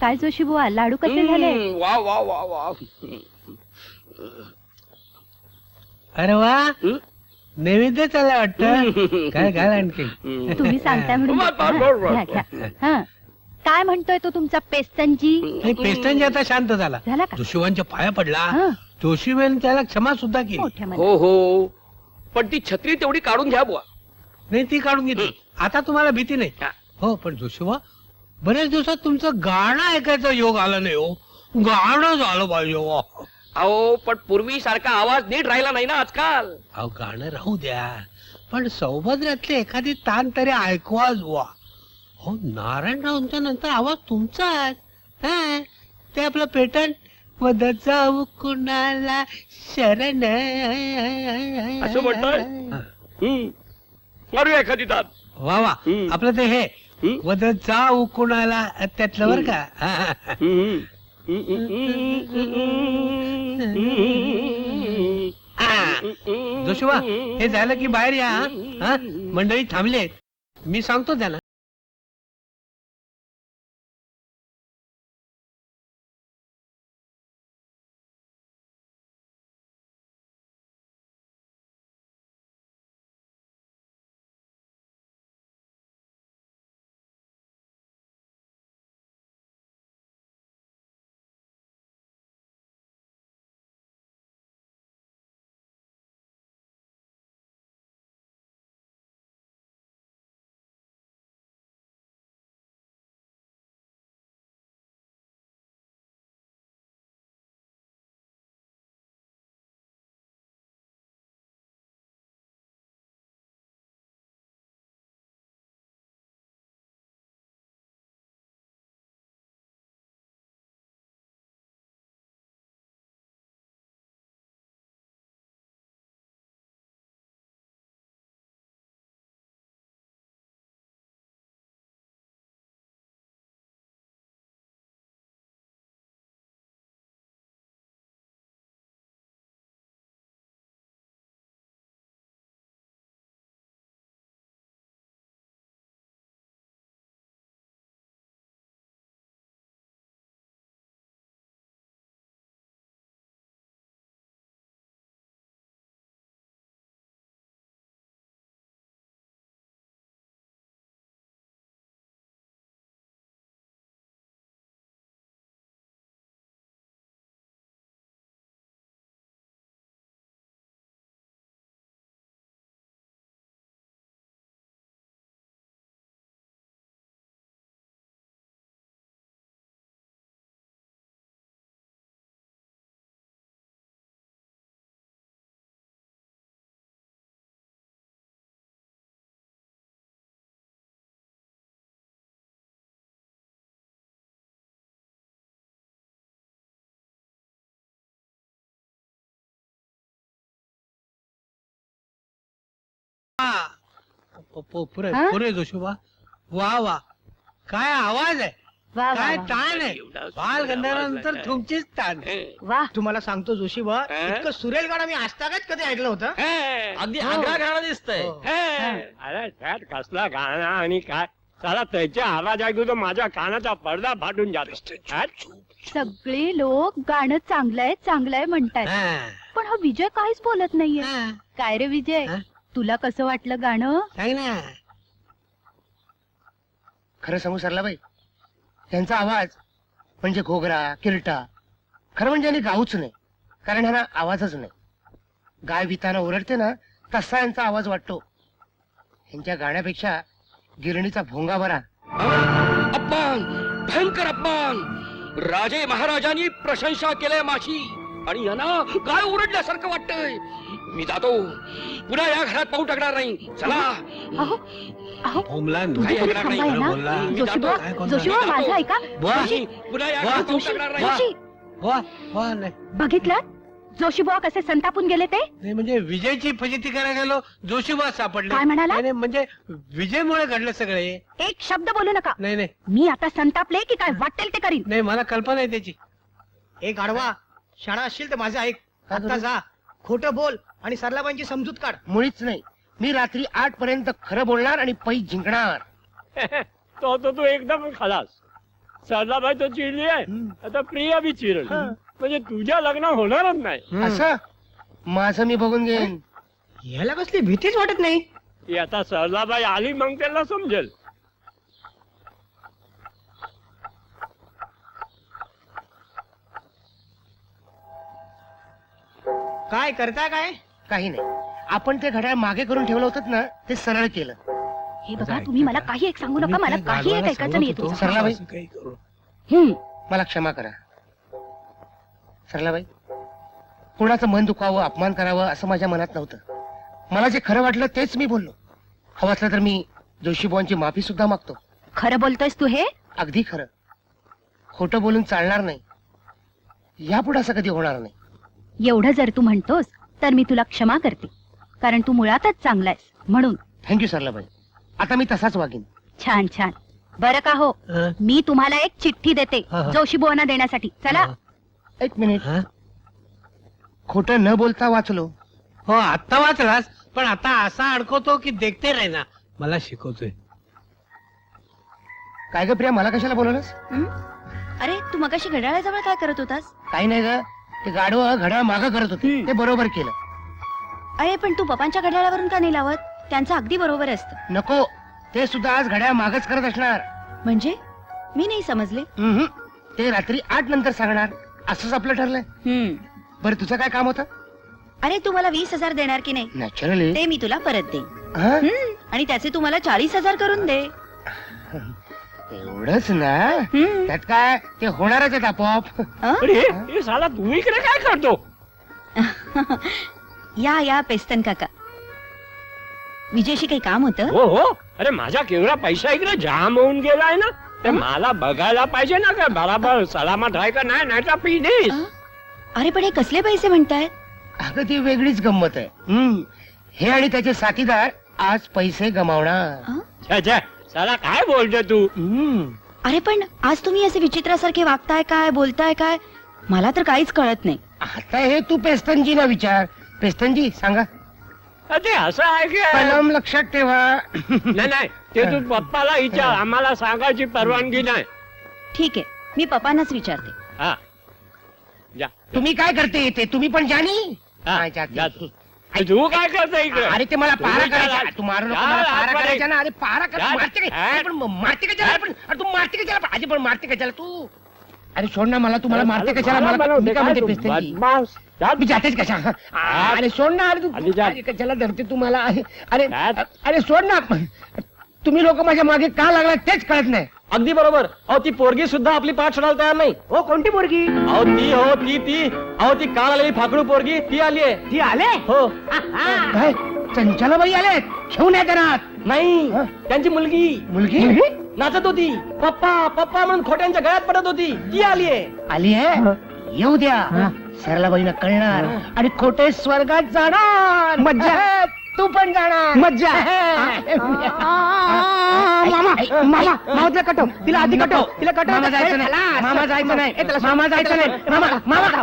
काय जोशी बुवा लाडू कसे झाले? हम्म, वा वा वा वा. अरे वा. हं? नैवेद्य चालला वाटतं. काय घाल आणखी. तुम्ही सांगताय म्हणून बर, बर, बर, बर. घ्या, घ्या. हा. काय म्हणतोय तो तुमचा पेस्तनजी? नाही पेस्टनजी आता शांत झाला. झाला का? जोशीवांच्या पाया पडला हा, जोशीवेन त्याला क्षमा सुद्धा केली. मोठ्या मनात. हो हो. पण ती छत्री तेवढी काढून घ्या बुवा. नाही ती काढून घेतली. आता तुम्हाला भीती नाही. हा. हो पण जोशीवा बऱ्याच दिवसात तुमचं गाणं ऐकायचा योग आला नाही हो. गाणं झालं पाहिजे हो. अहो पण पूर्वी सारखा आवाज नीट राहिला नाही ना आजकाल. अहो गाणं राहू द्या. पण सौभद्रातले एखादी तान तरी ऐकवाच बुवा. हो नारायणरावांच्या नंतर आवाज तुमचाच हा? ते आपलं पेटंट? मदत जाऊ कुणाला शरण? असं म्हणताय? हम्म. मारूया एखादी दात वा वा. हम्म. आपलं ते हे हम्म. मदत जाऊ कुणाला त्यातलं बर का हा, हा, हा. झालं की बाहेर या हा? हा मंडळी थांबलेत मी सांगतो त्यांना पुरे हा? पुरे वा वा काय आवाज आहे वा, वा, काय वा. ताण आहे बाल गंधर्वानंतर. तुमचीच ताण वा तुम्हाला सांगतो जोशी बा हा? इतकं सुरेल गाणं मी आजतागत कधी ऐकलं होतं अगदी हो. आगळा गाणं दिसतंय हो. अरे त्यात कसला गाणं आणि काय चला त्याचे आवाज ऐकू तर माझ्या कानाचा पडदा फाटून जातो हट. सगळे लोक गाणं चांगलंय चांगलंय म्हणतायत हा. पण हा विजय काहीच बोलत नाहीये हा. काय रे विजय हा? तुला कसं वाटलं गाणं? सांग ना. खरं सांगू सरलाबाई त्यांचा आवाज म्हणजे घोगरा किरटा खरं म्हणजे यांनी गाऊच नाही कारण ह्यांना आवाजच नाही. गाय विताना ओरडते ना तसा यांचा आवाज वाटतो. ह्यांच्या गाण्यापेक्षा गिरणीचा भोंगा बरा. अपमान भयंकर अपमान राजे महाराजांनी प्रशंसा केल्या माझी आणि यांना काय ओरडल्यासारखं वाटतंय. मी जातो. पुन्हा या घरात पाहू टाकणार नाही. चला. अहो अहो. होमला तुम्ही काही तरी ऐकणार नाही. थांबाय खरं ना? बोलला. जोशीबुवा काय कोण जोशीबुवा नाही. माझं ऐका. वा. जोशी पुन्हा या वा, घरात पाहू जोशी टाकणार नाही. जोशी. वा वा नाही. बघितलं? जोशीबुवा कसे संतापून गेले ते? नाही, म्हणजे विजयची फजिती करायला गेलो जोशीबा सापडले. काय म्हणाला? नाही, नाही, म्हणजे विजयमुळे घडलं सगळे. एक शब्द बोलू नका. नाही नाही. मी आता संतापले की काय वाटेल ते करीन. नाही मला कल्पना आहे त्याची. एक आडवा शाळा असशील तर माझं ऐक. आता जा. खोटं बोल आणि सरलाबाईंची समजूत काढ. मुळीच नाही. मी रात्री आठ पर्यंत खरं बोलणार आणि पै जिंकणार. तो तो तू एकदम खलास. सरलाबाई तो चिडली आहे. आता प्रिया बी चिरल. म्हणजे तुझ्या लग्न होणारच नाही. असं? माझं मी बघून घेईन. याला कसली भीतीच वाटत नाही? ती आता सरलाबाई आली मग त्याला समजेल. काय करता काय? काही नाही. आपण ते घड्याळ मागे करून ठेवलं होतं ना ते सरळ केलं. हे बघा तुम्ही मला काही एक सांगू नका मला काही एक ऐकायचं नाही तुमचं. सरलाबाई काही करू हम्म. मला क्षमा करा. सरलाबाई कोणाचं मन दुखावं अपमान करावं असं माझ्या मनात नव्हतं. मला जे खरं वाटलं तेच मी बोललो. हवं असलं तर मी जोशी बुवांची माफी सुद्धा मागतो. खरं बोलतोयस तू हे? अगदी खरं. खोटं बोलून चालणार नाही. यापुढे असं कधी होणार नाही. एवढं जर तू म्हणतोस तर मी तुला क्षमा करते. कारण तू मुळातच चांगला आहेस म्हणून थँक्यू सरलाबाई. आता मी तसाच वागेन. छान छान. बरं का हो? हं? मी तुम्हाला एक चिठ्ठी देते हा, हा. जोशी बुवांना देण्यासाठी. चला. एक मिनिट. हं? खोटं न बोलता वाचलो. हो आत्ता वाचलास पण आता असा अडकवतो की देखते नाही ना मला शिकवतोय. काय ग प्रिया मला कशाला बोलवलंस? हं? अरे तू मगाशी घड्याळाजवळ काय करत होतास? काही नाही ग. ते गाडवं घड्याळ मागं करत होते. ते बरोबर केलं. अरे पण तू पप्पांच्या घड्याळावरून का नाही लावत? त्यांचं अगदी बरोबर असतं. नको ते सुद्धा आज घड्याळ मागच करत असणार. म्हणजे? मी नाही समजले. ते रात्री आठ नंतर सांगणार. असंच आपलं ठरलंय. हम्म. बरं तुझं काय काम होतं? अरे तू मला वीस हजार देणार की नाही? नॅचरली ते मी तुला परत देईन. हम्म. आणि त्याचे तुम्हाला चाळीस हजार करून दे. एवढंच ना? हम्म. त्यात काय? ते होणारच आहेत आपोआप? अरे हे साला तू इकडे काय करतो? या या पेस्तन काका. विजयशी काही काम होतं? हो हो. अरे माझा केवढा पैसा इकडे जाम होऊन गेलाय ना? ते मला बघायला पाहिजे ना का? बराबर सलामत आहे का नाही? नाही तर पिनीस अं? अरे पण हे कसले पैसे म्हणतायत अगं ती वेगळीच गंमत आहे. हम्म. हे आणि त्याचे साथीदार आज पैसे गमावणार. अं? छे, छे, साला काय बोलतो तू? हम्म. अरे पण आज तुम्ही असे विचित्रासारखे वागताय काय बोलताय काय? मला तर काहीच कळत नाही. आता हे तू पेस्तनजी ना विचार. पेस्तनजी सांगा. अ, ते असं आहे की कलम लक्षात ठेवा. नाही नाही ते तू पप्पाला विचार. आम्हाला सांगायची परवानगी नाही. ठीक आहे मी पप्पांनाच विचारते. हा. जा. तुम्ही काय करते ते तुम्ही पण जाणी हा? जा तू. तू काय करतो इकडे? अरे ते मला पारा तुम्ही करायचा. तू मारू नको मला पारा. करायचा ना. अरे पारा कर मारते काय? जा. अरे पण म- मारते कशाला पण? अरे तू मारते कशाला पण? मारते कशाला तू? अरे सोड ना मला तू मला मारते कशाला? मला मी काय म्हणते बदमाश. जा, मी जातेच कशा? अरे सोड ना अरे तू आधी जा. अरे कशाला धरते तू मला अरे. अरे सोड ना. तुम्ही लोक माझ्या मागे का लागला तेच कळत नाही. अगदी बरोबर. अहो ती पोरगी सुद्धा आपली पाठ सोडायला तयार नाही. हो कोणती मुलगी अहो ती हो ती ती. अहो ती काल आलेली फाकडू पोरगी. ती आली आहे ती आले? हो. काय? चंचलाबाई आले? घेऊन या घरात. नाही. हं? त्यांची मुलगी. मुलगी? नाचत होती. पप्पा पप्पा म्हणून खोट्यांच्या गळ्यात पडत होती. ती आली आहे आली आहे येऊ द्या. सरलाबाईनं कळणार. आणि खोटे स्वर्गात जाणार. मज्जा. तू पण जाणार. मज्जा. मामा मामा मामाला कटव. तिला आधी कटव. तिला कटव. मामा जायचं नाही. मामा जायचं नाही. मामा जायचं नाही. मामा मामा